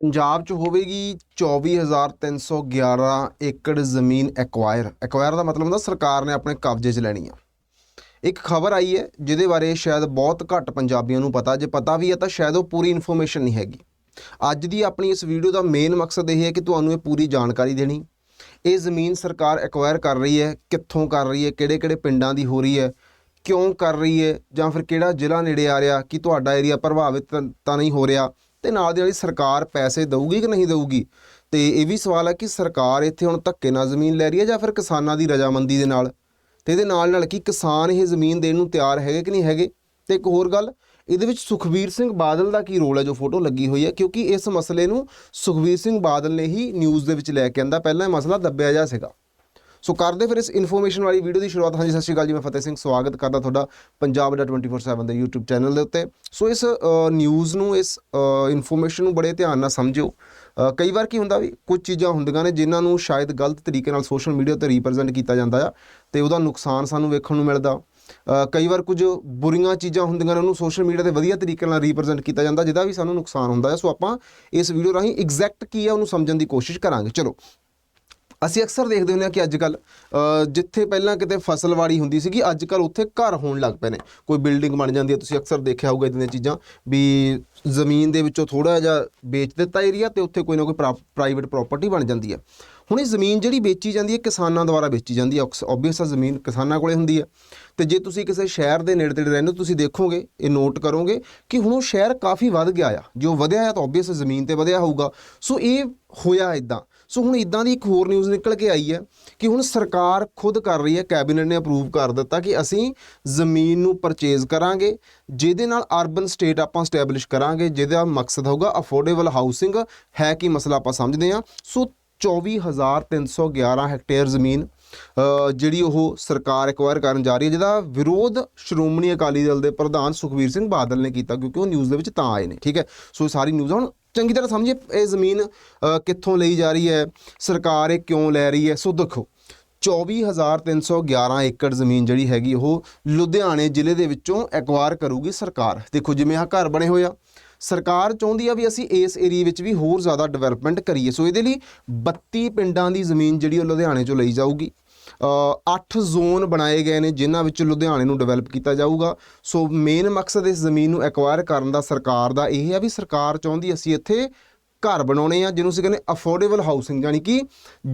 ਪੰਜਾਬ 'ਚ ਹੋਵੇਗੀ 24311 ਏਕੜ ਜ਼ਮੀਨ ਐਕਵਾਇਰ ਐਕਵਾਇਰ ਦਾ ਮਤਲਬ ਹੁੰਦਾ ਸਰਕਾਰ ਨੇ ਆਪਣੇ ਕਬਜ਼ੇ 'ਚ ਲੈਣੀ ਆ। ਇੱਕ ਖਬਰ ਆਈ ਹੈ, ਜਿਹਦੇ ਬਾਰੇ ਸ਼ਾਇਦ ਬਹੁਤ ਘੱਟ ਪੰਜਾਬੀਆਂ ਨੂੰ ਪਤਾ। ਜੇ ਪਤਾ ਵੀ ਹੈ ਤਾਂ ਸ਼ਾਇਦ ਉਹ ਪੂਰੀ ਇਨਫੋਰਮੇਸ਼ਨ ਨਹੀਂ ਹੈਗੀ। ਅੱਜ ਦੀ ਆਪਣੀ ਇਸ ਵੀਡੀਓ ਦਾ ਮੇਨ ਮਕਸਦ ਇਹ ਹੈ ਕਿ ਤੁਹਾਨੂੰ ਇਹ ਪੂਰੀ ਜਾਣਕਾਰੀ ਦੇਣੀ। ਇਹ ਜ਼ਮੀਨ ਸਰਕਾਰ ਐਕਵਾਇਰ ਕਰ ਰਹੀ ਹੈ, ਕਿੱਥੋਂ ਕਰ ਰਹੀ ਹੈ, ਕਿਹੜੇ-ਕਿਹੜੇ ਪਿੰਡਾਂ ਦੀ ਹੋ ਰਹੀ ਹੈ, ਕਿਉਂ ਕਰ ਰਹੀ ਹੈ, ਜਾਂ ਫਿਰ ਕਿਹੜਾ ਜ਼ਿਲ੍ਹਾ ਨੇੜੇ ਆ ਰਿਹਾ, ਕਿ ਤੁਹਾਡਾ ਏਰੀਆ ਪ੍ਰਭਾਵਿਤ ਤਾਂ- ਤਾਂ ਨਹੀਂ ਹੋ ਰਿਹਾ ਤੇ ਨਾਲ ਦੀ ਨਾਲ ਹੀ ਸਰਕਾਰ ਪੈਸੇ ਦੇਊਗੀ ਕਿ ਨਹੀਂ ਦੇਊਗੀ? ਤੇ ਇਹ ਵੀ ਸਵਾਲ ਹੈ ਕਿ ਸਰਕਾਰ ਇੱਥੇ ਹੁਣ ਧੱਕੇ ਨਾਲ ਜ਼ਮੀਨ ਲੈ ਰਹੀ ਹੈ ਜਾਂ ਫਿਰ ਕਿਸਾਨਾਂ ਦੀ ਰਜਾਮੰਦੀ ਦੇ ਨਾਲ? ਤੇ ਇਹਦੇ ਨਾਲ ਨਾਲ ਕਿ ਕਿਸਾਨ ਇਹ ਜ਼ਮੀਨ ਦੇਣ ਨੂੰ ਤਿਆਰ ਹੈਗੇ ਕਿ ਨਹੀਂ ਹੈਗੇ? ਤੇ ਇੱਕ ਹੋਰ ਗੱਲ, ਇਹਦੇ ਵਿੱਚ ਸੁਖਬੀਰ ਸਿੰਘ ਬਾਦਲ ਦਾ ਕੀ ਰੋਲ ਹੈ ਜੋ ਫੋਟੋ ਲੱਗੀ ਹੋਈ ਹੈ? ਕਿਉਂਕਿ ਇਸ ਮਸਲੇ ਨੂੰ ਸੁਖਬੀਰ ਸਿੰਘ ਬਾਦਲ ਨੇ ਹੀ ਨਿਊਜ਼ ਦੇ ਵਿੱਚ ਲੈ ਕੇ ਆਂਦਾ, ਪਹਿਲਾਂ ਇਹ ਮਸਲਾ ਦੱਬਿਆ ਜਾ ਸੀਗਾ। ਸੋ ਕਰਦੇ ਫਿਰ ਇਸ ਇਨਫੋਰਮੇਸ਼ਨ ਵਾਲੀ ਵੀਡੀਓ ਦੀ ਸ਼ੁਰੂਆਤ। ਹਾਂਜੀ, ਸਤਿ ਸ਼੍ਰੀ ਅਕਾਲ ਜੀ, ਮੈਂ ਫਤਿਹ ਸਿੰਘ। ਸਵਾਗਤ ਕਰਦਾ ਤੁਹਾਡਾ ਪੰਜਾਬ ਦਾ 24/7 ਦੇ YouTube ਚੈਨਲ ਦੇ ਉੱਤੇ। ਸੋ ਇਸ ਨਿਊਜ਼ ਨੂੰ, ਇਸ ਇਨਫੋਰਮੇਸ਼ਨ ਨੂੰ ਬੜੇ ਧਿਆਨ ਨਾਲ ਸਮਝਿਓ। ਕਈ ਵਾਰ ਕੀ ਹੁੰਦਾ ਵੀ ਕੁਝ ਚੀਜ਼ਾਂ ਹੁੰਦੀਆਂ ਨੇ ਜਿਨ੍ਹਾਂ ਨੂੰ ਸ਼ਾਇਦ ਗਲਤ ਤਰੀਕੇ ਨਾਲ ਸੋਸ਼ਲ ਮੀਡੀਆ ਤੇ ਰਿਪਰੈਜ਼ੈਂਟ ਕੀਤਾ ਜਾਂਦਾ ਆ ਤੇ ਉਹਦਾ ਨੁਕਸਾਨ ਸਾਨੂੰ ਵੇਖਣ ਨੂੰ ਮਿਲਦਾ। ਕਈ ਵਾਰ ਕੁਝ ਬੁਰੀਆਂ ਚੀਜ਼ਾਂ ਹੁੰਦੀਆਂ ਨੇ ਉਹਨੂੰ ਸੋਸ਼ਲ ਮੀਡੀਆ ਤੇ ਵਧੀਆ ਤਰੀਕੇ ਨਾਲ ਰਿਪਰੈਜ਼ੈਂਟ ਕੀਤਾ ਜਾਂਦਾ, ਜਿਹਦਾ ਵੀ ਸਾਨੂੰ ਨੁਕਸਾਨ ਹੁੰਦਾ ਹੈ ਸੋ ਆਪਾਂ ਇਸ ਵੀਡੀਓ ਰਾਹੀਂ ਐਗਜ਼ੈਕਟ ਕੀ ਹੈ ਉਹਨੂੰ ਸਮਝਣ ਦੀ ਕੋਸ਼ਿਸ਼ ਕਰਾਂਗੇ। ਚਲੋ ਅਸੀਂ ਅਕਸਰ ਦੇਖਦੇ ਹੁੰਦੇ ਹਾਂ ਕਿ ਅੱਜ ਕੱਲ ਜਿੱਥੇ ਪਹਿਲਾਂ ਕਿਤੇ ਫਸਲਵਾੜੀ ਹੁੰਦੀ ਸੀਗੀ ਅੱਜ ਕੱਲ ਉੱਥੇ ਘਰ ਹੋਣ ਲੱਗ ਪਏ ਨੇ। ਕੋਈ ਬਿਲਡਿੰਗ ਬਣ ਜਾਂਦੀ ਹੈ, ਤੁਸੀਂ ਅਕਸਰ ਦੇਖਿਆ ਹੋਊਗਾ ਇਦਾਂ ਦੀਆਂ ਚੀਜ਼ਾਂ ਵੀ ਜ਼ਮੀਨ ਦੇ ਵਿੱਚੋਂ ਥੋੜਾ ਜਿਹਾ ਵੇਚ ਦਿੱਤਾ ਏਰੀਆ ਤੇ ਉੱਥੇ ਕੋਈ ਨਾ ਕੋਈ ਪ੍ਰਾਈਵੇਟ ਪ੍ਰਾਪਰਟੀ ਬਣ ਜਾਂਦੀ ਹੈ। ਹੁਣ ਇਹ ਜ਼ਮੀਨ ਜਿਹੜੀ ਵੇਚੀ ਜਾਂਦੀ ਹੈ ਕਿਸਾਨਾਂ ਦੁਆਰਾ ਵੇਚੀ ਜਾਂਦੀ ਹੈ। ਆਬਵੀਅਸ ਆ, ਜ਼ਮੀਨ ਕਿਸਾਨਾਂ ਕੋਲੇ ਹੁੰਦੀ ਹੈ। ਤੇ ਜੇ ਤੁਸੀਂ ਕਿਸੇ ਸ਼ਹਿਰ ਦੇ ਨੇੜੇ ਤੇੜੇ ਰਹਿੰਦੇ ਹੋ, ਤੁਸੀਂ ਦੇਖੋਗੇ, ਇਹ ਨੋਟ ਕਰੋਗੇ ਕਿ ਹੁਣ ਉਹ ਸ਼ਹਿਰ ਕਾਫੀ ਵੱਧ ਗਿਆ ਆ। ਜੋ ਵਧਿਆ ਆ ਤਾਂ ਆਬਵੀਅਸ ਜ਼ਮੀਨ ਤੇ ਵਧਿਆ ਹੋਊਗਾ। ਸੋ ਇਹ ਹੋਇਆ ਇਦਾਂ ਸੋ ਹੁਣ ਇਦਾਂ ਦੀ ਇੱਕ ਹੋਰ ਨਿਊਜ਼ ਨਿਕਲ ਕੇ ਆਈ ਹੈ ਕਿ ਹੁਣ ਸਰਕਾਰ ਖੁਦ ਕਰ ਰਹੀ ਹੈ ਕੈਬਨਿਟ ਨੇ ਅਪਰੂਵ ਕਰ ਦਿੱਤਾ ਕਿ ਅਸੀਂ ਜ਼ਮੀਨ ਨੂੰ ਪਰਚੇਜ਼ ਕਰਾਂਗੇ, ਜਿਹਦੇ ਨਾਲ ਅਰਬਨ ਸਟੇਟ ਆਪਾਂ ਸਟੈਬਲਿਸ਼ ਕਰਾਂਗੇ, ਜਿਹਦਾ ਮਕਸਦ ਹੋਊਗਾ ਅਫੋਰਡੇਬਲ ਹਾਊਸਿੰਗ ਹੈ ਕੀ ਮਸਲਾ ਆਪਾਂ ਸਮਝਦੇ ਹਾਂ। ਸੋ 24311 ਹੈਕਟੇਅਰ ਜ਼ਮੀਨ ਜਿਹੜੀ ਉਹ ਸਰਕਾਰ ਐਕਵਾਇਰ ਕਰਨ ਜਾ ਰਹੀ ਹੈ, ਜਿਹਦਾ ਵਿਰੋਧ ਸ਼੍ਰੋਮਣੀ ਅਕਾਲੀ ਦਲ ਦੇ ਪ੍ਰਧਾਨ ਸੁਖਬੀਰ ਸਿੰਘ ਬਾਦਲ ਨੇ ਕੀਤਾ, ਕਿਉਂਕਿ ਉਹ ਨਿਊਜ਼ ਦੇ ਵਿੱਚ ਤਾਂ ਆਏ ਨੇ, ਠੀਕ ਹੈ? ਸੋ ਇਹ ਸਾਰੀ ਨਿਊਜ਼ ਹੁਣ ਚੰਗੀ ਤਰ੍ਹਾਂ ਸਮਝੀਏ, ਇਹ ਜ਼ਮੀਨ ਕਿੱਥੋਂ ਲਈ ਜਾ ਰਹੀ ਹੈ, ਸਰਕਾਰ ਇਹ ਕਿਉਂ ਲੈ ਰਹੀ ਹੈ? ਸੋ ਦੇਖੋ 24311 ਏਕੜ ਜ਼ਮੀਨ ਜਿਹੜੀ ਹੈਗੀ, ਉਹ ਲੁਧਿਆਣੇ ਜ਼ਿਲ੍ਹੇ ਦੇ ਵਿੱਚੋਂ ਐਕਵਾਇਰ ਕਰੂਗੀ ਸਰਕਾਰ। ਦੇਖੋ, ਜਿਵੇਂ ਆਹ ਘਰ ਬਣੇ ਹੋਏ ਆ ਸਰਕਾਰ ਚਾਹੁੰਦੀ ਆ ਵੀ ਅਸੀਂ ਇਸ ਏਰੀਆ ਵਿੱਚ ਵੀ ਹੋਰ ਜ਼ਿਆਦਾ ਡਿਵੈਲਪਮੈਂਟ ਕਰੀਏ। ਸੋ ਇਹਦੇ ਲਈ 32 ਪਿੰਡਾਂ ਦੀ ਜ਼ਮੀਨ ਜਿਹੜੀ ਉਹ ਲੁਧਿਆਣੇ ਚੋਂ ਲਈ ਜਾਊਗੀ। ਅ, ਅੱਠ ਜ਼ੋਨ ਬਣਾਏ ਗਏ ਨੇ ਜਿਨ੍ਹਾਂ ਵਿੱਚ ਲੁਧਿਆਣੇ ਨੂੰ ਡਿਵੈਲਪ ਕੀਤਾ ਜਾਊਗਾ। ਸੋ ਮੇਨ ਮਕਸਦ ਇਸ ਜ਼ਮੀਨ ਨੂੰ ਐਕਵਾਇਰ ਕਰਨ ਦਾ ਸਰਕਾਰ ਦਾ ਇਹ ਹੈ ਵੀ ਸਰਕਾਰ ਚਾਹੁੰਦੀ ਅਸੀਂ ਇੱਥੇ ਘਰ ਬਣਾਉਣੇ ਆ, ਜਿਹਨੂੰ ਅਸੀਂ ਕਹਿੰਦੇ ਅਫੋਰਡੇਬਲ ਹਾਊਸਿੰਗ ਯਾਨੀ ਕਿ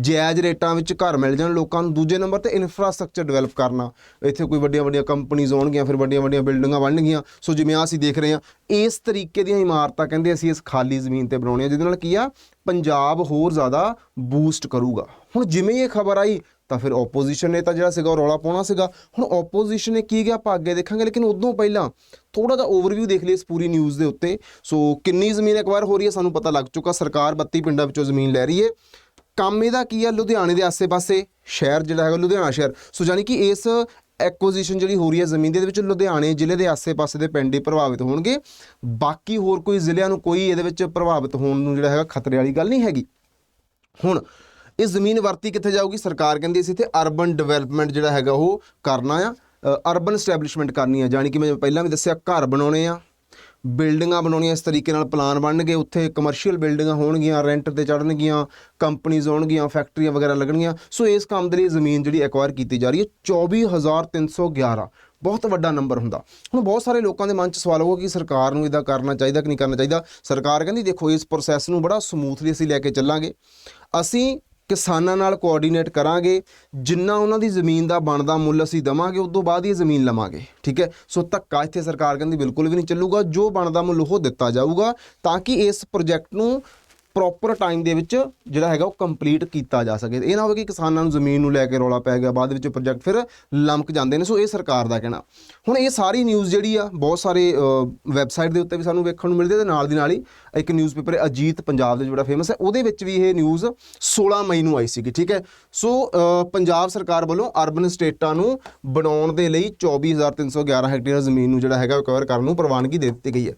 ਜਾਇਜ਼ ਰੇਟਾਂ ਵਿੱਚ ਘਰ ਮਿਲ ਜਾਣ ਲੋਕਾਂ ਨੂੰ। ਦੂਜੇ ਨੰਬਰ ਤੇ ਇਨਫਰਾਸਟ੍ਰਕਚਰ ਡਿਵੈਲਪ ਕਰਨਾ। ਇੱਥੇ ਕੋਈ ਵੱਡੀਆਂ ਵੱਡੀਆਂ ਕੰਪਨੀਆਂ ਆਉਣਗੀਆਂ, ਫਿਰ ਵੱਡੀਆਂ ਵੱਡੀਆਂ ਬਿਲਡਿੰਗਾਂ ਬਣਨਗੀਆਂ। ਸੋ ਜਿਵੇਂ ਆ ਅਸੀਂ ਦੇਖ ਰਹੇ ਹਾਂ, ਇਸ ਤਰੀਕੇ ਦੀਆਂ ਇਮਾਰਤਾਂ ਕਹਿੰਦੇ ਅਸੀਂ ਇਸ ਖਾਲੀ ਜ਼ਮੀਨ ਤੇ ਬਣਾਉਣੀਆਂ ਜਿਹਦੇ ਨਾਲ ਕੀ ਆ, ਪੰਜਾਬ ਹੋਰ ਜ਼ਿਆਦਾ ਬੂਸਟ ਕਰੂਗਾ। ਹੁਣ ਜਿਵੇਂ ਇਹ ਖਬਰ ਆਈ ਤਾਂ ਫਿਰ ਆਪੋਜੀਸ਼ਨ ਨੇ ਤਾਂ ਜਿਹੜਾ ਸੀਗਾ ਉਹ ਰੌਲਾ ਪਾਉਣਾ ਸੀਗਾ। ਹੁਣ ਆਪੋਜੀਸ਼ਨ ਨੇ ਕੀ ਗਿਆ? ਆਪਾਂ ਅੱਗੇ ਦੇਖਾਂਗੇ, ਲੇਕਿਨ ਉਦੋਂ ਪਹਿਲਾਂ ਥੋੜਾ ਜਿਹਾ ਓਵਰਵਿਊ ਦੇਖ ਲਈ ਇਸ ਪੂਰੀ ਨਿਊਜ਼ ਦੇ ਉੱਤੇ। ਸੋ ਕਿੰਨੀ ਜ਼ਮੀਨ ਐਕਵਾਇਰ ਹੋ ਰਹੀ ਹੈ ਸਾਨੂੰ ਪਤਾ ਲੱਗ ਚੁੱਕਾ। ਸਰਕਾਰ 32 ਪਿੰਡਾਂ ਵਿੱਚੋਂ ਜ਼ਮੀਨ ਲੈ ਰਹੀ ਹੈ। ਕੰਮ ਇਹਦਾ ਕੀ ਹੈ? ਲੁਧਿਆਣੇ ਦੇ ਆਸੇ-ਪਾਸੇ ਸ਼ਹਿਰ ਜਿਹੜਾ ਹੈਗਾ, ਲੁਧਿਆਣਾ ਸ਼ਹਿਰ। ਸੋ ਯਾਨੀ ਕਿ ਇਸ ਐਕੁਜੀਸ਼ਨ ਜਿਹੜੀ ਹੋ ਰਹੀ ਹੈ ਜ਼ਮੀਨ ਦੇ ਵਿੱਚ ਲੁਧਿਆਣੇ ਜ਼ਿਲ੍ਹੇ ਦੇ ਆਸੇ-ਪਾਸੇ ਦੇ ਪਿੰਡ ਹੀ ਪ੍ਰਭਾਵਿਤ ਹੋਣਗੇ। ਬਾਕੀ ਹੋਰ ਕੋਈ ਜ਼ਿਲ੍ਹਿਆਂ ਨੂੰ ਕੋਈ ਇਹਦੇ ਵਿੱਚ ਪ੍ਰਭਾਵਿਤ ਹੋਣ ਨੂੰ ਜਿਹੜਾ ਹੈਗਾ ਖਤਰੇ ਵਾਲੀ ਗੱਲ ਨਹੀਂ ਹੈਗੀ। ਹੁਣ ਇਹ ਜ਼ਮੀਨ ਵਰਤੀ ਕਿੱਥੇ ਜਾਊਗੀ? ਸਰਕਾਰ ਕਹਿੰਦੀ ਅਸੀਂ ਇੱਥੇ ਅਰਬਨ ਡਿਵੈਲਪਮੈਂਟ ਜਿਹੜਾ ਹੈਗਾ ਉਹ ਕਰਨਾ ਆ। ਅਰਬਨ ਸਟੈਬਲਿਸ਼ਮੈਂਟ ਕਰਨੀ ਆ। ਜਾਣੀ ਕਿ ਮੈਂ ਪਹਿਲਾਂ ਵੀ ਦੱਸਿਆ, ਘਰ ਬਣਾਉਣੇ ਆ, ਬਿਲਡਿੰਗਾਂ ਬਣਾਉਣੀਆਂ ਇਸ ਤਰੀਕੇ ਨਾਲ ਪਲਾਨ ਬਣਨਗੇ। ਉੱਥੇ ਕਮਰਸ਼ੀਅਲ ਬਿਲਡਿੰਗਾਂ ਹੋਣਗੀਆਂ ਰੈਂਟ ਤੇ ਚੜਨਗੀਆਂ ਕੰਪਨੀਆਂ ਹੋਣਗੀਆਂ ਫੈਕਟਰੀਆਂ ਵਗੈਰਾ ਲੱਗਣਗੀਆਂ। ਸੋ ਇਸ ਕੰਮ ਦੇ ਲਈ ਜ਼ਮੀਨ ਜਿਹੜੀ ਐਕਵਾਇਰ ਕੀਤੀ ਜਾ ਰਹੀ ਹੈ 24311 ਬਹੁਤ ਵੱਡਾ ਨੰਬਰ ਹੁੰਦਾ। ਹੁਣ ਬਹੁਤ ਸਾਰੇ ਲੋਕਾਂ ਦੇ ਮਨ 'ਚ ਸਵਾਲ ਹੋਊਗਾ ਕਿ ਸਰਕਾਰ ਨੂੰ ਇਦਾਂ ਕਰਨਾ ਚਾਹੀਦਾ ਕਿ ਨਹੀਂ ਕਰਨਾ ਚਾਹੀਦਾ। ਸਰਕਾਰ ਕਹਿੰਦੀ, ਦੇਖੋ, ਇਸ ਪ੍ਰੋਸੈਸ ਨੂੰ ਬੜਾ ਸਮੂਥਲੀ ਅਸੀਂ ਲੈ ਕੇ ਚੱਲਾਂਗੇ। ਅਸੀਂ ਕਿਸਾਨਾਂ ਨਾਲ ਕੋਆਰਡੀਨੇਟ ਕਰਾਂਗੇ, ਜਿੰਨਾ ਉਹਨਾਂ ਦੀ ਜ਼ਮੀਨ ਦਾ ਬਣਦਾ ਮੁੱਲ ਅਸੀਂ ਦਵਾਂਗੇ ਉਸ ਤੋਂ ਬਾਅਦ ਹੀ ਜ਼ਮੀਨ ਲਵਾਂਗੇ, ਠੀਕ ਹੈ? ਸੋ ਧੱਕਾ ਇੱਥੇ ਸਰਕਾਰ ਕਹਿੰਦੀ ਬਿਲਕੁਲ ਵੀ ਨਹੀਂ ਚੱਲੂਗਾ, ਜੋ ਬਣਦਾ ਮੁੱਲ ਉਹ ਦਿੱਤਾ ਜਾਊਗਾ, ਤਾਂ ਕਿ ਇਸ ਪ੍ਰੋਜੈਕਟ ਨੂੰ ਪ੍ਰੋਪਰ ਟਾਈਮ ਦੇ ਵਿੱਚ ਜਿਹੜਾ ਹੈਗਾ ਉਹ ਕੰਪਲੀਟ ਕੀਤਾ ਜਾ ਸਕੇ। ਇਹ ਨਾ ਹੋਵੇ ਕਿ ਕਿਸਾਨਾਂ ਨੂੰ ਜ਼ਮੀਨ ਨੂੰ ਲੈ ਕੇ ਰੌਲਾ ਪੈ ਗਿਆ, ਬਾਅਦ ਵਿੱਚ ਪ੍ਰੋਜੈਕਟ ਫਿਰ ਲੰਮਕ ਜਾਂਦੇ ਨੇ। ਸੋ ਇਹ ਸਰਕਾਰ ਦਾ ਕਹਿਣਾ। ਹੁਣ ਇਹ ਸਾਰੀ ਨਿਊਜ਼ ਜਿਹੜੀ ਆ, ਬਹੁਤ ਸਾਰੇ ਵੈਬਸਾਈਟ ਦੇ ਉੱਤੇ ਵੀ ਸਾਨੂੰ ਵੇਖਣ ਨੂੰ ਮਿਲਦੀ ਹੈ ਤੇ ਨਾਲ ਦੀ ਨਾਲ ਹੀ ਇੱਕ ਨਿਊਜ਼ਪੇਪਰ ਅਜੀਤ ਪੰਜਾਬ ਦੇ ਜਿਹੜਾ ਫੇਮਸ ਹੈ, ਉਹਦੇ ਵਿੱਚ ਵੀ ਇਹ ਨਿਊਜ਼ 16 ਮਈ ਨੂੰ ਆਈ ਸੀਗੀ, ਠੀਕ ਹੈ? ਸੋ ਪੰਜਾਬ ਸਰਕਾਰ ਵੱਲੋਂ ਅਰਬਨ ਸਟੇਟਾਂ ਨੂੰ ਬਣਾਉਣ ਦੇ ਲਈ 24311 ਹੈਕਟੇਅਰ ਜ਼ਮੀਨ ਨੂੰ ਜਿਹੜਾ ਹੈਗਾ ਰਿਕਵਰ ਕਰਨ ਨੂੰ ਪ੍ਰਵਾਨਗੀ ਦੇ ਦਿੱਤੀ ਗਈ ਹੈ।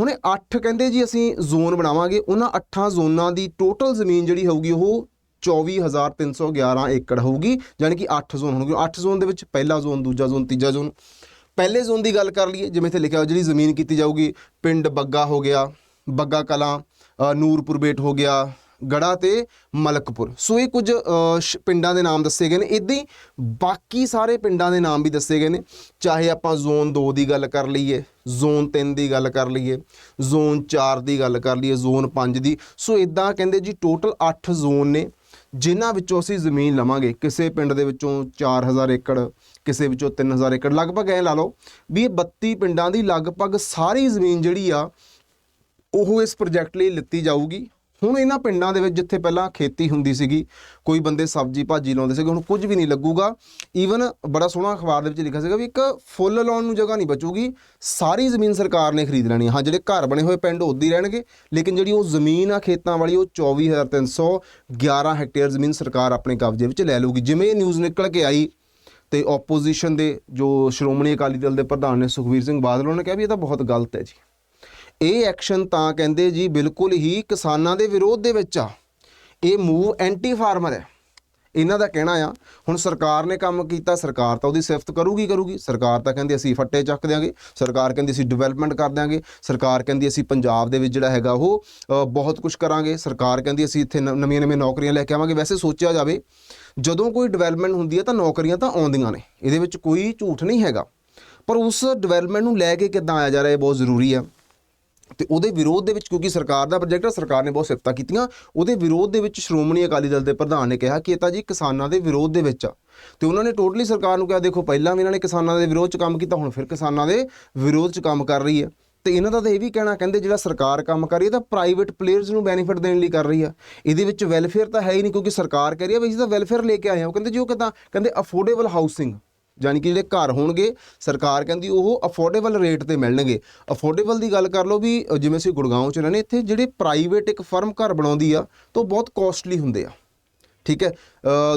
ਹੁਣ ਇਹ 8 ਕਹਿੰਦੇ ਜੀ ਅਸੀਂ ਜ਼ੋਨ ਬਣਾਵਾਂਗੇ ਉਹਨਾਂ 8 ਜ਼ੋਨਾਂ ਦੀ ਟੋਟਲ ਜ਼ਮੀਨ ਜਿਹੜੀ ਹੋਊਗੀ ਉਹ 24311 ਏਕੜ ਹੋਊਗੀ ਯਾਨੀ ਕਿ 8 ਜ਼ੋਨ ਹੋਣਗੇ। 8 ਜ਼ੋਨ ਦੇ ਵਿੱਚ ਪਹਿਲਾ ਜ਼ੋਨ ਦੂਜਾ ਜ਼ੋਨ ਤੀਜਾ ਜ਼ੋਨ। ਪਹਿਲੇ ਜ਼ੋਨ ਦੀ ਗੱਲ ਕਰ ਲਈਏ ਜਿਵੇਂ ਇੱਥੇ ਲਿਖਿਆ ਹੋਇਆ ਜਿਹੜੀ ਜ਼ਮੀਨ ਕੀਤੀ ਜਾਊਗੀ ਪਿੰਡ ਬੱਗਾ ਹੋ ਗਿਆ ਬੱਗਾ ਕਲਾਂ ਅ, ਨੂਰਪੁਰ ਬੇਟ ਹੋ ਗਿਆ ਗੜਾ ਤੇ ਮਲਕਪੁਰ। ਸੋ ਇਹ ਕੁਝ ਸ਼- ਪਿੰਡਾਂ ਦੇ ਨਾਮ ਦੱਸੇ ਗਏ ਨੇ। ਇਦਾਂ ਹੀ ਬਾਕੀ ਸਾਰੇ ਪਿੰਡਾਂ ਦੇ ਨਾਮ ਵੀ ਦੱਸੇ ਗਏ ਨੇ। ਚਾਹੇ ਆਪਾਂ ਜ਼ੋਨ 2 ਦੀ ਗੱਲ ਕਰ ਲਈਏ, ਜ਼ੋਨ 3 ਦੀ ਗੱਲ ਕਰ ਲਈਏ, ਜ਼ੋਨ 4 ਦੀ ਗੱਲ ਕਰ ਲਈਏ, ਜ਼ੋਨ 5 ਦੀ। ਸੋ ਇਦਾਂ ਕਹਿੰਦੇ ਜੀ ਟੋਟਲ 8 ਜ਼ੋਨ ਨੇ, ਜਿਨ੍ਹਾਂ ਵਿੱਚੋਂ ਅਸੀਂ ਜ਼ਮੀਨ ਲਵਾਂਗੇ। ਕਿਸੇ ਪਿੰਡ ਦੇ ਵਿੱਚੋਂ 4000 ਏਕੜ, ਕਿਸੇ ਵਿੱਚੋਂ 3000 ਏਕੜ। ਲਗਭਗ ਐ ਲਾ ਲਓ ਵੀ ਇਹ 32 ਪਿੰਡਾਂ ਦੀ ਲਗਭਗ ਸਾਰੀ ਜ਼ਮੀਨ ਜਿਹੜੀ ਆ, ਉਹ ਇਸ ਪ੍ਰੋਜੈਕਟ ਲਈ ਲਿੱਤੀ ਜਾਊਗੀ। ਹੁਣ ਇਹਨਾਂ ਪਿੰਡਾਂ ਦੇ ਵਿੱਚ ਜਿੱਥੇ ਪਹਿਲਾਂ ਖੇਤੀ ਹੁੰਦੀ ਸੀਗੀ, ਕੋਈ ਬੰਦੇ ਸਬਜ਼ੀ ਭਾਜੀ ਲਾਉਂਦੇ ਸੀਗੇ, ਹੁਣ ਕੁਝ ਵੀ ਨਹੀਂ ਲੱਗੂਗਾ। ਈਵਨ ਬੜਾ ਸੋਹਣਾ ਅਖਬਾਰ ਦੇ ਵਿੱਚ ਲਿਖਿਆ ਸੀਗਾ ਵੀ ਇੱਕ ਫੁੱਲ ਲਾਉਣ ਨੂੰ ਜਗ੍ਹਾ ਨਹੀਂ ਬਚੂਗੀ, ਸਾਰੀ ਜ਼ਮੀਨ ਸਰਕਾਰ ਨੇ ਖਰੀਦ ਲੈਣੀ ਹਾਂ, ਜਿਹੜੇ ਘਰ ਬਣੇ ਹੋਏ ਪਿੰਡ ਉੱਦੀ ਰਹਿਣਗੇ, ਲੇਕਿਨ ਜਿਹੜੀ ਉਹ ਜ਼ਮੀਨ ਆ ਖੇਤਾਂ ਵਾਲੀ, ਉਹ 24311 ਹੈਕਟੇਅਰ ਜ਼ਮੀਨ ਸਰਕਾਰ ਆਪਣੇ ਕਬਜ਼ੇ ਵਿੱਚ ਲੈ ਲਊਗੀ। ਜਿਵੇਂ ਇਹ ਨਿਊਜ਼ ਨਿਕਲ ਕੇ ਆਈ ਤੇ ਆਪੋਜੀਸ਼ਨ ਦੇ ਜੋ ਸ਼੍ਰੋਮਣੀ ਅਕਾਲੀ ਦਲ ਦੇ ਪ੍ਰਧਾਨ ਨੇ ਸੁਖਵੀਰ ਸਿੰਘ ਬਾਦਲ, ਉਹਨਾਂ ਨੇ ਕਿਹਾ ਵੀ ਇਹ ਤਾਂ ਬਹੁਤ ਗਲਤ ਹੈ ਜੀ। ਇਹ ਐਕਸ਼ਨ ਤਾਂ ਕਹਿੰਦੇ ਜੀ ਬਿਲਕੁਲ ਹੀ ਕਿਸਾਨਾਂ ਦੇ ਵਿਰੋਧ ਦੇ ਵਿੱਚ ਆ। ਇਹ ਮੂਵ ਐਂਟੀ ਫਾਰਮਰ ਹੈ। ਇਹਨਾਂ ਦਾ ਕਹਿਣਾ ਆ, ਹੁਣ ਸਰਕਾਰ ਨੇ ਕੰਮ ਕੀਤਾ, ਸਰਕਾਰ ਤਾਂ ਉਹਦੀ ਸਿਫਤ ਕਰੂਗੀ ਕਰੂਗੀ। ਸਰਕਾਰ ਤਾਂ ਕਹਿੰਦੀ ਅਸੀਂ ਫੱਟੇ ਚੱਕ ਦਿਆਂਗੇ, ਸਰਕਾਰ ਕਹਿੰਦੀ ਅਸੀਂ ਡਿਵੈਲਪਮੈਂਟ ਕਰ ਦਿਆਂਗੇ, ਸਰਕਾਰ ਕਹਿੰਦੀ ਅਸੀਂ ਪੰਜਾਬ ਦੇ ਵਿੱਚ ਜਿਹੜਾ ਹੈਗਾ ਉਹ ਬਹੁਤ ਕੁਝ ਕਰਾਂਗੇ। ਸਰਕਾਰ ਕਹਿੰਦੀ ਅਸੀਂ ਇੱਥੇ ਨਵੀਆਂ ਨਵੀਆਂ ਨੌਕਰੀਆਂ ਲੈ ਕੇ ਆਵਾਂਗੇ। ਵੈਸੇ ਸੋਚਿਆ ਜਾਵੇ, ਜਦੋਂ ਕੋਈ ਡਿਵੈਲਪਮੈਂਟ ਹੁੰਦੀ ਹੈ ਤਾਂ ਨੌਕਰੀਆਂ ਤਾਂ ਆਉਂਦੀਆਂ ਨੇ। ਇਹਦੇ ਵਿੱਚ ਕੋਈ ਝੂਠ ਨਹੀਂ ਹੈਗਾ। ਪਰ ਉਸ ਡਿਵੈਲਪਮੈਂਟ ਨੂੰ ਲੈ ਕੇ ਕਿੱਦਾਂ ਆਇਆ ਜਾ ਰਿਹਾ ਇਹ ਬਹੁਤ ਜ਼ਰੂਰੀ ਆ ਤੇ ਉਹਦੇ ਵਿਰੋਧ ਦੇ ਵਿੱਚ ਕਿਉਂਕਿ ਸਰਕਾਰ ਦਾ ਪ੍ਰੋਜੈਕਟ ਹੈ ਸਰਕਾਰ ਨੇ ਬਹੁਤ ਸਿਫਤਾਂ ਕੀਤੀਆਂ। ਉਹਦੇ ਵਿਰੋਧ ਦੇ ਵਿੱਚ ਸ਼੍ਰੋਮਣੀ ਅਕਾਲੀ ਦਲ ਦੇ ਪ੍ਰਧਾਨ ਨੇ ਕਿਹਾ ਕਿ ਇਹ ਤਾਂ ਜੀ ਕਿਸਾਨਾਂ ਦੇ ਵਿਰੋਧ ਦੇ ਵਿੱਚ ਆ। ਤੇ ਉਹਨਾਂ ਨੇ ਟੋਟਲੀ ਸਰਕਾਰ ਨੂੰ ਕਿਹਾ, ਦੇਖੋ ਪਹਿਲਾਂ ਵੀ ਇਹਨਾਂ ਨੇ ਕਿਸਾਨਾਂ ਦੇ ਵਿਰੋਧ 'ਚ ਕੰਮ ਕੀਤਾ, ਹੁਣ ਫਿਰ ਕਿਸਾਨਾਂ ਦੇ ਵਿਰੋਧ 'ਚ ਕੰਮ ਕਰ ਰਹੀ ਹੈ। ਤੇ ਇਹਨਾਂ ਦਾ ਤਾਂ ਇਹ ਵੀ ਕਹਿਣਾ, ਕਹਿੰਦੇ ਜਿਹੜਾ ਸਰਕਾਰ ਕੰਮ ਕਰ ਰਹੀ ਹੈ ਤਾਂ ਪ੍ਰਾਈਵੇਟ ਪਲੇਅਰਸ ਨੂੰ ਬੈਨੀਫਿਟ ਦੇਣ ਲਈ ਕਰ ਰਹੀ ਆ ਇਹਦੇ ਵਿੱਚ ਵੈਲਫੇਅਰ ਤਾਂ ਹੈ ਹੀ ਨਹੀਂ, ਕਿਉਂਕਿ ਸਰਕਾਰ ਕਹਿ ਰਹੀ ਹੈ ਵੀ ਅਸੀਂ ਤਾਂ ਵੈਲਫੇਅਰ ਲੈ ਕੇ ਆਏ ਹਾਂ। ਉਹ ਕਹਿੰਦੇ ਜੀ ਉਹ ਕਿਦਾਂ? ਕਹਿੰਦੇ ਅਫੋਰਡੇਬਲ ਹਾਊਸਿੰਗ ਯਾਨੀ ਕਿ ਜਿਹੜੇ ਘਰ ਹੋਣਗੇ, ਸਰਕਾਰ ਕਹਿੰਦੀ ਉਹ ਅਫੋਰਡੇਬਲ ਰੇਟ ਤੇ ਮਿਲਣਗੇ। ਅਫੋਰਡੇਬਲ ਦੀ ਗੱਲ ਕਰ ਲਓ ਵੀ ਜਿਵੇਂ ਅਸੀਂ ਗੁੜਗਾਉਂ ਚ ਰਹਿੰਦੇ, ਇੱਥੇ ਜਿਹੜੇ ਪ੍ਰਾਈਵੇਟ ਇੱਕ ਫਰਮ ਘਰ ਬਣਾਉਂਦੀ ਆ, ਤਾਂ ਉਹ ਬਹੁਤ ਕੋਸਟਲੀ ਹੁੰਦੇ ਆ। ਠੀਕ ਹੈ?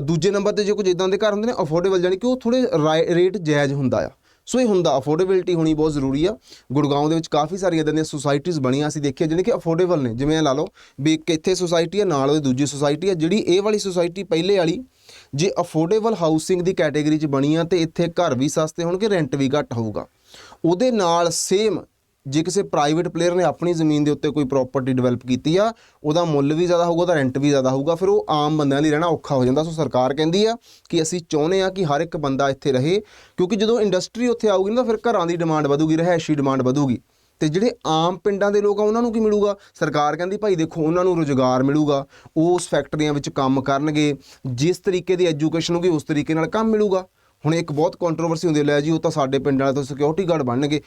ਦੂਜੇ ਨੰਬਰ ਤੇ ਜੇ ਕੁਝ ਇਦਾਂ ਦੇ ਘਰ ਹੁੰਦੇ ਨੇ ਅਫੋਰਡੇਬਲ ਯਾਨੀ ਕਿ ਉਹ ਥੋੜੇ ਰੇਟ ਜਾਇਜ਼ ਹੁੰਦਾ ਆ। ਸੋ ਇਹ ਹੁੰਦਾ ਅਫੋਰਡੇਬਿਲਟੀ ਹੋਣੀ ਬਹੁਤ ਜ਼ਰੂਰੀ ਆ। ਗੁੜਗਾਉਂ ਦੇ ਵਿੱਚ ਕਾਫੀ ਸਾਰੀਆਂ ਇਦਾਂ ਦੀਆਂ ਸੁਸਾਇਟੀਆਂ ਬਣੀਆਂ, ਅਸੀਂ ਦੇਖਿਆ ਜਿਹੜੇ ਕਿ ਅਫੋਰਡੇਬਲ ਨੇ। ਜਿਵੇਂ ਲਾ ਲਓ ਵੀ ਇੱਕ ਇੱਥੇ ਸੁਸਾਇਟੀ ਆ, ਨਾਲ ਉਹਦੀ ਦੂਜੀ ਸੁਸਾਇਟੀ ਆ, ਜਿਹੜੀ ਇਹ ਵਾਲੀ ਸੁਸਾਇਟੀ ਪਹਿਲੇ ਵਾਲੀ ਜੇ ਅਫੋਰਡੇਬਲ ਹਾਊਸਿੰਗ ਦੀ ਕੈਟਾਗਰੀ 'ਚ ਬਣੀ ਆ ਤੇ ਇੱਥੇ ਘਰ ਵੀ ਸਸਤੇ ਹੋਣਗੇ ਰੈਂਟ ਵੀ ਘੱਟ ਹੋਊਗਾ। ਉਹਦੇ ਨਾਲ ਸੇਮ ਜੇ ਕਿਸੇ ਪ੍ਰਾਈਵੇਟ ਪਲੇਅਰ ਨੇ ਆਪਣੀ ਜ਼ਮੀਨ ਦੇ ਉੱਤੇ ਕੋਈ ਪ੍ਰਾਪਰਟੀ ਡਿਵੈਲਪ ਕੀਤੀ ਆ, ਉਹਦਾ ਮੁੱਲ ਵੀ ਜ਼ਿਆਦਾ ਹੋਊਗਾ ਤਾਂ ਰੈਂਟ ਵੀ ਜ਼ਿਆਦਾ ਹੋਊਗਾ, ਫਿਰ ਉਹ ਆਮ ਬੰਦਿਆਂ ਲਈ ਰਹਿਣਾ ਔਖਾ ਹੋ ਜਾਂਦਾ। ਸੋ ਸਰਕਾਰ ਕਹਿੰਦੀ ਆ ਕਿ ਅਸੀਂ ਚਾਹੁੰਦੇ ਆ ਕਿ ਹਰ ਇੱਕ ਬੰਦਾ ਇੱਥੇ ਰਹੇ, ਕਿਉਂਕਿ ਜਦੋਂ ਇੰਡਸਟਰੀ ਉੱਥੇ ਆਊਗੀ ਨਾ, ਫਿਰ ਘਰਾਂ ਦੀ ਡਿਮਾਂਡ ਵਧੂਗੀ ਰਹਿائشੀ ਡਿਮਾਂਡ ਵਧੂਗੀ। ਤੇ ਜਿਹੜੇ ਆਮ ਪਿੰਡਾਂ ਦੇ ਲੋਕ ਆ, ਉਹਨਾਂ ਨੂੰ ਕੀ ਮਿਲੂਗਾ? ਸਰਕਾਰ ਕਹਿੰਦੀ, ਭਾਈ ਦੇਖੋ, ਉਹਨਾਂ ਨੂੰ ਰੋਜ਼ਗਾਰ ਮਿਲੂਗਾ। ਉਹ ਉਸ ਫੈਕਟਰੀਆਂ ਵਿੱਚ ਕੰਮ ਕਰਨਗੇ। ਜਿਸ ਤਰੀਕੇ ਦੀ ਐਜੂਕੇਸ਼ਨ ਹੋਗੀ ਉਸ ਤਰੀਕੇ ਨਾਲ ਕੰਮ ਮਿਲੂਗਾ। ਹੁਣ ਇੱਕ ਬਹੁਤ ਕੰਟਰੋਵਰਸੀ ਹੁੰਦੀ ਲੈ ਜੀ, ਉਹ ਤਾਂ ਸਾਡੇ ਪਿੰਡ ਵਾਲੇ ਤੋਂ ਸਿਕਿਉਰਿਟੀ ਗਾਰਡ ਬਣਨਗੇ।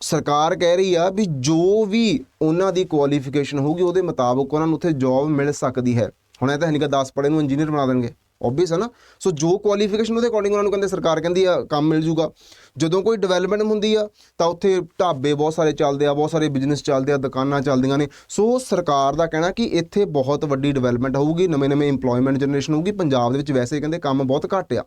ਸਰਕਾਰ ਕਹਿ ਰਹੀ ਆ ਵੀ ਜੋ ਵੀ ਉਹਨਾਂ ਦੀ ਕੁਆਲੀਫਿਕੇਸ਼ਨ ਹੋਊਗੀ, ਉਹਦੇ ਮੁਤਾਬਕ ਉਹਨਾਂ ਨੂੰ ਉੱਥੇ ਜੌਬ ਮਿਲ ਸਕਦੀ ਹੈ। ਹੁਣ ਇਹ ਤਾਂ ਹੈ ਨਹੀਂ ਕਿ 10 ਪੜ੍ਹੇ ਨੂੰ ਇੰਜੀਨੀਅਰ ਬਣਾ ਦੇਣਗੇ। ਆਬਵੀਅਸ ਹੈ ਨਾ? ਸੋ ਜੋ ਕੁਆਲੀਫਿਕੇਸ਼ਨ ਉਹਦੇ ਅਕੋਰਡਿੰਗ ਉਹਨਾਂ ਨੂੰ ਕਹਿੰਦੇ ਸਰਕਾਰ ਕਹਿੰਦੀ ਆ, ਕੰਮ ਮਿਲ ਜੂਗਾ। ਜਦੋਂ ਕੋਈ ਡਿਵੈਲਪਮੈਂਟ ਹੁੰਦੀ ਆ, ਤਾਂ ਉੱਥੇ ਢਾਬੇ ਬਹੁਤ ਸਾਰੇ ਚੱਲਦੇ ਆ, ਬਹੁਤ ਸਾਰੇ ਬਿਜ਼ਨਸ ਚੱਲਦੇ ਆ, ਦੁਕਾਨਾਂ ਚੱਲਦੀਆਂ ਨੇ। ਸੋ ਸਰਕਾਰ ਦਾ ਕਹਿਣਾ ਕਿ ਇੱਥੇ ਬਹੁਤ ਵੱਡੀ ਡਿਵੈਲਪਮੈਂਟ ਹੋਊਗੀ, ਨਵੇਂ-ਨਵੇਂ EMPLOYMENT ਜਨਰੇਸ਼ਨ ਹੋਊਗੀ। ਪੰਜਾਬ ਦੇ ਵਿੱਚ ਵੈਸੇ ਕਹਿੰਦੇ ਕੰਮ ਬਹੁਤ ਘੱਟ ਆ।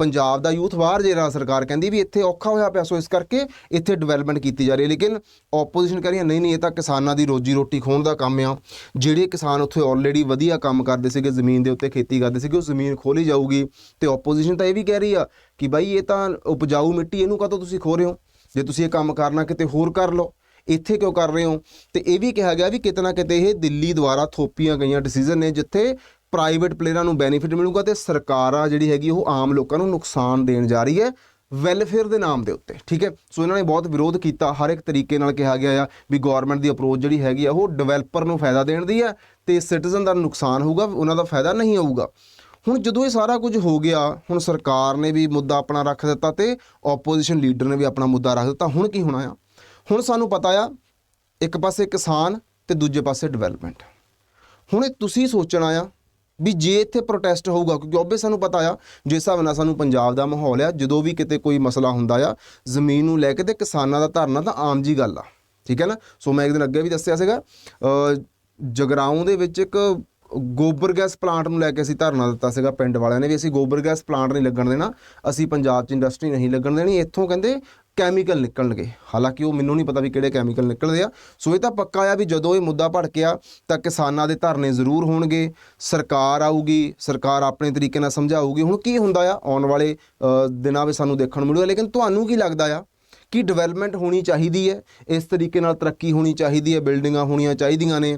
ਪੰਜਾਬ ਦਾ ਯੂਥ ਬਾਹਰ ਜੇ ਨਾਲ ਸਰਕਾਰ ਕਹਿੰਦੀ ਵੀ ਇੱਥੇ ਔਖਾ ਹੋਇਆ ਪਿਆ, ਸੋ ਇਸ ਕਰਕੇ ਇੱਥੇ ਡਿਵੈਲਪਮੈਂਟ ਕੀਤੀ ਜਾ ਰਹੀ ਹੈ। ਲੇਕਿਨ ਆਪੋਜੀਸ਼ਨ ਕਹਿ ਰਹੀ ਹੈ, ਨਹੀਂ ਨਹੀਂ, ਇਹ ਤਾਂ ਕਿਸਾਨਾਂ ਦੀ ਰੋਜੀ ਰੋਟੀ ਖੋਣ ਦਾ ਕੰਮ ਆ। ਜਿਹੜੇ ਕਿਸਾਨ ਉੱਥੇ ਆਲਰੇਡੀ ਵਧੀਆ ਕੰਮ ਕਰਦੇ ਸੀਗੇ, ਜ਼ਮੀਨ ਦੇ ਉੱਤੇ ਖੇਤੀ ਕਰਦੇ ਸੀਗੇ, ਉਹ ਜ਼ਮੀਨ ਖੋਲੀ ਜਾਊਗੀ। ਤੇ ਆਪੋਜੀਸ਼ਨ ਤਾਂ ਇਹ ਵੀ ਕਹਿ ਰਹੀ ਆ ਕਿ ਬਾਈ ਇਹ ਤਾਂ ਉਪਜਾਊ ਮਿੱਟੀ, ਇਹਨੂੰ ਕਾਹਤੋਂ ਤੁਸੀਂ ਖੋ ਰਹੇ ਹੋ? ਜੇ ਤੁਸੀਂ ਇਹ ਕੰਮ ਕਰਨਾ, ਕਿਤੇ ਹੋਰ ਕਰ ਲਓ। ਇੱਥੇ ਕਿਉਂ ਕਰ ਰਹੇ ਹੋ? ਤੇ ਇਹ ਵੀ ਕਿਹਾ ਗਿਆ ਵੀ ਕਿਤੇ ਨਾ ਕਿਤੇ ਇਹ ਦਿੱਲੀ ਦੁਆਰਾ ਥੋਪੀਆਂ ਗਈਆਂ ਡਿਸੀਜਨ ਨੇ, ਜਿੱਥੇ ਪ੍ਰਾਈਵੇਟ ਪਲੇਅਰਾਂ ਨੂੰ ਬੈਨੀਫਿਟ ਮਿਲੂਗਾ ਤੇ ਸਰਕਾਰ ਆ ਜਿਹੜੀ ਹੈਗੀ ਉਹ ਆਮ ਲੋਕਾਂ ਨੂੰ ਨੁਕਸਾਨ ਦੇਣ ਜਾ ਰਹੀ ਹੈ ਵੈਲਫੇਅਰ ਦੇ ਨਾਮ ਦੇ ਉੱਤੇ, ਠੀਕ ਹੈ? ਸੋ ਇਹਨਾਂ ਨੇ ਬਹੁਤ ਵਿਰੋਧ ਕੀਤਾ, ਹਰ ਇੱਕ ਤਰੀਕੇ ਨਾਲ ਕਿਹਾ ਗਿਆ ਆ ਵੀ ਗਵਰਨਮੈਂਟ ਦੀ ਅਪਰੋਚ ਜਿਹੜੀ ਹੈਗੀ ਆ ਉਹ ਡਿਵੈਲਪਰ ਨੂੰ ਫਾਇਦਾ ਦੇਣ ਦੀ ਆ ਤੇ ਸਿਟੀਜ਼ਨ ਦਾ ਨੁਕਸਾਨ ਹੋਊਗਾ, ਉਹਨਾਂ ਦਾ ਫਾਇਦਾ ਨਹੀਂ ਹੋਊਗਾ। ਹੁਣ ਜਦੋਂ ਇਹ ਸਾਰਾ ਕੁਝ ਹੋ ਗਿਆ, ਹੁਣ ਸਰਕਾਰ ਨੇ ਵੀ ਮੁੱਦਾ ਆਪਣਾ ਰੱਖ ਦਿੱਤਾ ਤੇ ਆਪੋਜੀਸ਼ਨ ਲੀਡਰ ਨੇ ਵੀ ਆਪਣਾ ਮੁੱਦਾ ਰੱਖ ਦਿੱਤਾ, ਹੁਣ ਕੀ ਹੋਣਾ ਆ? ਹੁਣ ਸਾਨੂੰ ਪਤਾ ਆ, ਇੱਕ ਪਾਸੇ ਕਿਸਾਨ ਤੇ ਦੂਜੇ ਪਾਸੇ ਡਿਵੈਲਪਮੈਂਟ ਹੁਣ ਇਹ ਤੁਸੀਂ ਸੋਚਣਾ ਆ ਵੀ ਜੇ ਇੱਥੇ ਪ੍ਰੋਟੈਸਟ ਹੋਊਗਾ ਕਿਉਂਕਿ obvious ਸਾਨੂੰ ਪਤਾ ਆ ਜਿਸ ਹਿਸਾਬ ਨਾਲ ਸਾਨੂੰ ਪੰਜਾਬ ਦਾ ਮਾਹੌਲ ਆ ਜਦੋਂ ਵੀ ਕਿਤੇ ਕੋਈ ਮਸਲਾ ਹੁੰਦਾ ਆ ਜ਼ਮੀਨ ਨੂੰ ਲੈ ਕੇ ਤੇ ਕਿਸਾਨਾਂ ਦਾ ਧਰਨਾ ਤਾਂ ਆਮ ਜੀ ਗੱਲ ਆ ਠੀਕ ਹੈ ਨਾ? ਸੋ ਮੈਂ ਇੱਕ ਦਿਨ ਅੱਗੇ ਵੀ ਦੱਸਿਆ ਸੀਗਾ ਅ, ਜਗਰਾਉਂ ਦੇ ਵਿੱਚ ਇੱਕ ਗੋਬਰ ਗੈਸ ਪਲਾਂਟ ਨੂੰ ਲੈ ਕੇ ਅਸੀਂ ਧਰਨਾ ਦਿੱਤਾ ਸੀਗਾ ਪਿੰਡ ਵਾਲਿਆਂ ਨੇ ਵੀ ਅਸੀਂ ਗੋਬਰ ਗੈਸ ਪਲਾਂਟ ਨਹੀਂ ਲੱਗਣ ਦੇਣਾ ਅਸੀਂ ਪੰਜਾਬ 'ਚ ਇੰਡਸਟਰੀ ਨਹੀਂ ਲੱਗਣ ਦੇਣੀ ਇੱਥੋਂ ਕਹਿੰਦੇ ਕੈਮੀਕਲ ਨਿਕਲਣਗੇ। ਹਾਲਾਂਕਿ ਉਹ ਮੈਨੂੰ ਨਹੀਂ ਪਤਾ ਵੀ ਕਿਹੜੇ ਕੈਮੀਕਲ ਨਿਕਲਦੇ ਆ। ਸੋ ਇਹ ਤਾਂ ਪੱਕਾ ਆ ਵੀ ਜਦੋਂ ਇਹ ਮੁੱਦਾ ਭੜਕਿਆ, ਤਾਂ ਕਿਸਾਨਾਂ ਦੇ ਧਰਨੇ ਜ਼ਰੂਰ ਹੋਣਗੇ। ਸਰਕਾਰ ਆਊਗੀ, ਸਰਕਾਰ ਆਪਣੇ ਤਰੀਕੇ ਨਾਲ ਸਮਝਾਊਗੀ। ਹੁਣ ਕੀ ਹੁੰਦਾ ਆ? ਆਉਣ ਵਾਲੇ ਦਿਨਾਂ ਵਿੱਚ ਸਾਨੂੰ ਦੇਖਣ ਨੂੰ ਮਿਲੂਗਾ। ਲੇਕਿਨ ਤੁਹਾਨੂੰ ਕੀ ਲੱਗਦਾ ਆ? ਕਿ ਡਿਵੈਲਪਮੈਂਟ ਹੋਣੀ ਚਾਹੀਦੀ ਹੈ, ਇਸ ਤਰੀਕੇ ਨਾਲ ਤਰੱਕੀ ਹੋਣੀ ਚਾਹੀਦੀ ਹੈ ਬਿਲਡਿੰਗਾਂ ਹੋਣੀਆਂ ਚਾਹੀਦੀਆਂ ਨੇ।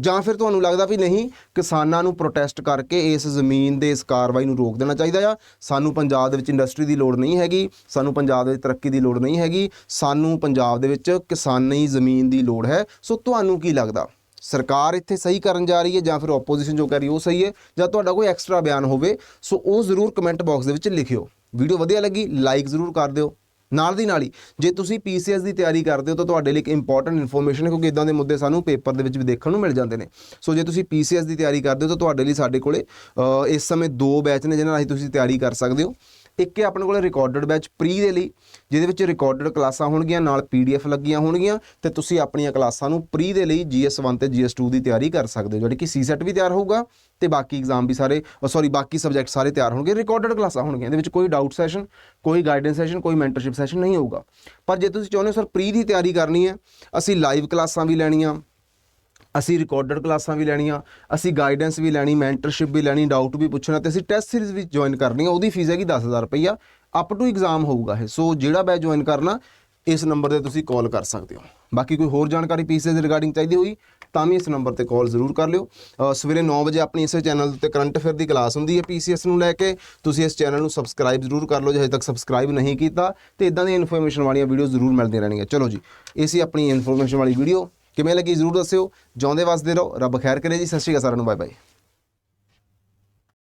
ਜਾਂ ਫਿਰ ਤੁਹਾਨੂੰ ਲੱਗਦਾ ਵੀ ਨਹੀਂ, ਕਿਸਾਨਾਂ ਨੂੰ ਪ੍ਰੋਟੈਸਟ ਕਰਕੇ ਇਸ ਜ਼ਮੀਨ ਦੇ ਇਸ ਕਾਰਵਾਈ ਨੂੰ ਰੋਕ ਦੇਣਾ ਚਾਹੀਦਾ ਆ। ਸਾਨੂੰ ਪੰਜਾਬ ਦੇ ਵਿੱਚ ਇੰਡਸਟਰੀ ਦੀ ਲੋੜ ਨਹੀਂ ਹੈਗੀ, ਸਾਨੂੰ ਪੰਜਾਬ ਦੇ ਵਿੱਚ ਤਰੱਕੀ ਦੀ ਲੋੜ ਨਹੀਂ ਹੈਗੀ, ਸਾਨੂੰ ਪੰਜਾਬ ਦੇ ਵਿੱਚ ਕਿਸਾਨੀ ਜ਼ਮੀਨ ਦੀ ਲੋੜ ਹੈ। ਸੋ ਤੁਹਾਨੂੰ ਕੀ ਲੱਗਦਾ? ਸਰਕਾਰ ਇੱਥੇ ਸਹੀ ਕਰਨ ਜਾ ਰਹੀ ਹੈ ਜਾਂ ਫਿਰ ਆਪੋਜੀਸ਼ਨ ਜੋ ਕਰ ਰਹੀ ਉਹ ਸਹੀ ਹੈ, ਜਾਂ ਤੁਹਾਡਾ ਕੋਈ ਐਕਸਟਰਾ ਬਿਆਨ ਹੋਵੇ, ਸੋ ਉਹ ਜ਼ਰੂਰ ਕਮੈਂਟ ਬਾਕਸ ਦੇ ਵਿੱਚ ਲਿਖਿਓ। ਵੀਡੀਓ ਵਧੀਆ ਲੱਗੀ ਲਾਈਕ ਜ਼ਰੂਰ ਕਰ ਦਿਓ। ਨਾਲ ਦੀ ਨਾਲ ਹੀ, ਜੇ ਤੁਸੀਂ ਪੀਸੀਐਸ ਦੀ ਤਿਆਰੀ ਕਰਦੇ ਹੋ ਤਾਂ ਤੁਹਾਡੇ ਲਈ ਇੱਕ ਇੰਪੋਰਟੈਂਟ ਇਨਫੋਰਮੇਸ਼ਨ ਹੈ, ਕਿਉਂਕਿ ਇਦਾਂ ਦੇ ਮੁੱਦੇ ਸਾਨੂੰ ਪੇਪਰ ਦੇ ਵਿੱਚ ਵੀ ਦੇਖਣ ਨੂੰ ਮਿਲ ਜਾਂਦੇ ਨੇ। ਸੋ ਜੇ ਤੁਸੀਂ ਪੀਸੀਐਸ ਦੀ ਤਿਆਰੀ ਕਰਦੇ ਹੋ ਤਾਂ ਤੁਹਾਡੇ ਲਈ ਸਾਡੇ ਕੋਲੇ ਇਸ ਸਮੇਂ ਦੋ ਬੈਚ ਨੇ, ਜਿਹਨਾਂ ਰਾਹੀਂ ਤੁਸੀਂ ਤਿਆਰੀ ਕਰ ਸਕਦੇ ਹੋ। ਇੱਕ ਹੈ ਆਪਣੇ ਕੋਲ ਰਿਕਾਰਡਡ ਬੈਚ ਪ੍ਰੀ ਦੇ ਲਈ, ਜਿਹਦੇ ਵਿੱਚ ਰਿਕਾਰਡਡ ਕਲਾਸਾਂ ਹੋਣਗੀਆਂ, ਨਾਲ ਪੀਡੀਐਫ ਲੱਗੀਆਂ ਹੋਣਗੀਆਂ, ਤੇ ਤੁਸੀਂ ਆਪਣੀਆਂ ਕਲਾਸਾਂ ਨੂੰ ਪ੍ਰੀ ਦੇ ਲਈ GS1 ਤੇ GS2 ਦੀ ਤਿਆਰੀ ਕਰ ਸਕਦੇ ਹੋ ਜਿਹੜੀ ਕਿ ਸੀਸੈਟ ਵੀ ਤਿਆਰ ਹੋਊਗਾ, ਤੇ ਬਾਕੀ ਐਗਜ਼ਾਮ ਵੀ ਸਾਰੇ ਸੌਰੀ ਬਾਕੀ ਸਬਜੈਕਟ ਸਾਰੇ ਤਿਆਰ ਹੋਣਗੇ ਰਿਕਾਰਡਡ ਕਲਾਸਾਂ ਹੋਣਗੀਆਂ, ਇਹਦੇ ਵਿੱਚ ਕੋਈ ਡਾਊਟ ਸੈਸ਼ਨ ਕੋਈ ਗਾਈਡੈਂਸ ਸੈਸ਼ਨ ਕੋਈ ਮੈਂਟਰਸ਼ਿਪ ਸੈਸ਼ਨ ਨਹੀਂ ਹੋਊਗਾ। ਪਰ ਜੇ ਤੁਸੀਂ ਚਾਹੁੰਦੇ ਹੋ ਸਰ ਪ੍ਰੀ ਦੀ ਤਿਆਰੀ ਕਰਨੀ ਹੈ, ਅਸੀਂ ਲਾਈਵ ਕਲਾਸਾਂ ਵੀ ਲੈਣੀਆਂ ਅਸੀਂ ਰਿਕਾਰਡਡ ਕਲਾਸਾਂ ਵੀ ਲੈਣੀਆਂ, ਅਸੀਂ ਗਾਈਡੈਂਸ ਵੀ ਲੈਣੀ ਮੈਂਟਰਸ਼ਿਪ ਵੀ ਲੈਣੀ ਡਾਊਟ ਵੀ ਪੁੱਛਣਾ ਤੇ ਅਸੀਂ ਟੈਸਟ ਸੀਰੀਜ਼ ਵੀ ਜੁਆਇਨ ਕਰਨੀ ਹੈ ਉਹਦੀ ਫੀਸ ਹੈਗੀ 10000 ਰੁਪਈਆ। ਅਪ ਟੂ ਐਗਜ਼ਾਮ ਹੋਊਗਾ ਇਹ। ਸੋ ਜਿਹੜਾ ਬੈਚ ਜੁਆਇਨ ਕਰਨਾ, ਇਸ ਨੰਬਰ ਤੇ ਤੁਸੀਂ ਕਾਲ ਕਰ ਸਕਦੇ ਹੋ। ਬਾਕੀ ਕੋਈ ਹੋਰ ਜਾਣਕਾਰੀ ਪੀਸੀਐਸ ਦੇ ਰਿਗਾਰਡਿੰਗ ਚਾਹੀਦੀ ਹੋਈ, ਤਾਂ ਵੀ ਇਸ ਨੰਬਰ ਤੇ ਕਾਲ ਜ਼ਰੂਰ ਕਰ ਲਿਓ। ਸਵੇਰੇ 9 ਵਜੇ ਆਪਣੀ ਇਸੇ ਚੈਨਲ ਤੇ ਕਰੰਟ ਅਫੇਅਰ ਦੀ ਕਲਾਸ ਹੁੰਦੀ ਹੈ ਪੀਸੀਐਸ ਨੂੰ ਲੈ ਕੇ। ਤੁਸੀਂ ਇਸ ਚੈਨਲ ਨੂੰ ਸਬਸਕ੍ਰਾਈਬ ਜ਼ਰੂਰ ਕਰ ਲਓ, ਜੇ ਹਜੇ ਤੱਕ ਸਬਸਕ੍ਰਾਈਬ ਨਹੀਂ ਕੀਤਾ, ਤੇ ਇਦਾਂ ਦੀਆਂ ਇਨਫੋਰਮੇਸ਼ਨ ਵਾਲੀਆਂ ਵੀਡੀਓ ਜ਼ਰੂਰ ਮਿਲਦੀਆਂ ਰਹਿਣਗੀਆਂ ਚਲੋ ਜੀ, ਇਹ ਸੀ ਆਪਣੀ ਇਨਫੋਰਮੇਸ਼ਨ ਵਾਲੀ ਵੀਡੀਓ ਕਿਵੇਂ ਲੱਗੀ ਜ਼ਰੂਰ ਦੱਸਿਓ। ਜਿਉਂਦੇ ਵਸਦੇ ਰਹੋ। ਰੱਬ ਖੈਰ ਕਰੇ ਜੀ। ਸਤਿ ਸ਼੍ਰੀ ਅਕਾਲ ਸਾਰਿਆਂ ਨੂੰ। Bye bye